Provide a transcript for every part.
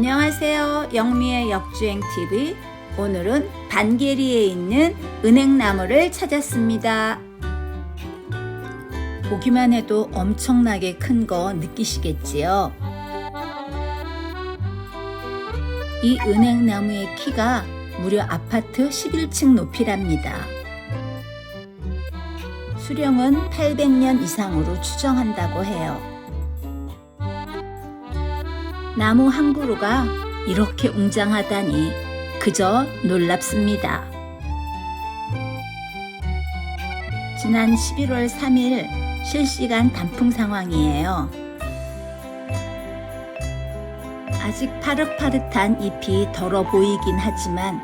안녕하세요. 영미의 역주행 TV. 오늘은 반계리에 있는 은행나무를 찾았습니다. 보기만 해도 엄청나게 큰 거 느끼시겠지요? 이 은행나무의 키가 무려 아파트 11층 높이랍니다. 수령은 800년 이상으로 추정한다고 해요. 나무 한 그루가 이렇게 웅장하다니 그저 놀랍습니다. 지난 11월 3일 실시간 단풍 상황이에요. 아직 파릇파릇한 잎이 덜어 보이긴 하지만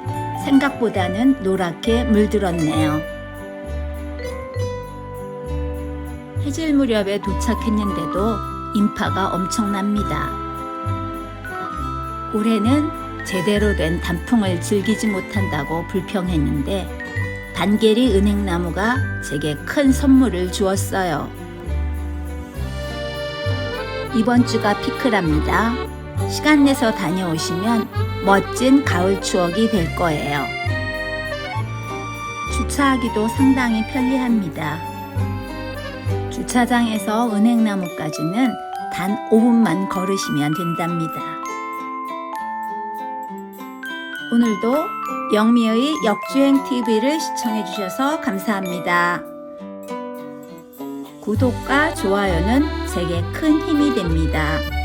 생각보다는 노랗게 물들었네요. 해질 무렵에 도착했는데도 인파가 엄청납니다. 올해는 제대로 된 단풍을 즐기지 못한다고 불평했는데 반계리 은행나무가 제게 큰 선물을 주었어요. 이번 주가 피크랍니다. 시간 내서 다녀오시면 멋진 가을 추억이 될 거예요. 주차하기도 상당히 편리합니다. 주차장에서 은행나무까지는 단 5분만 걸으시면 된답니다. 오늘도 영미의 역주행 TV를 시청해 주셔서 감사합니다. 구독과 좋아요는 제게 큰 힘이 됩니다.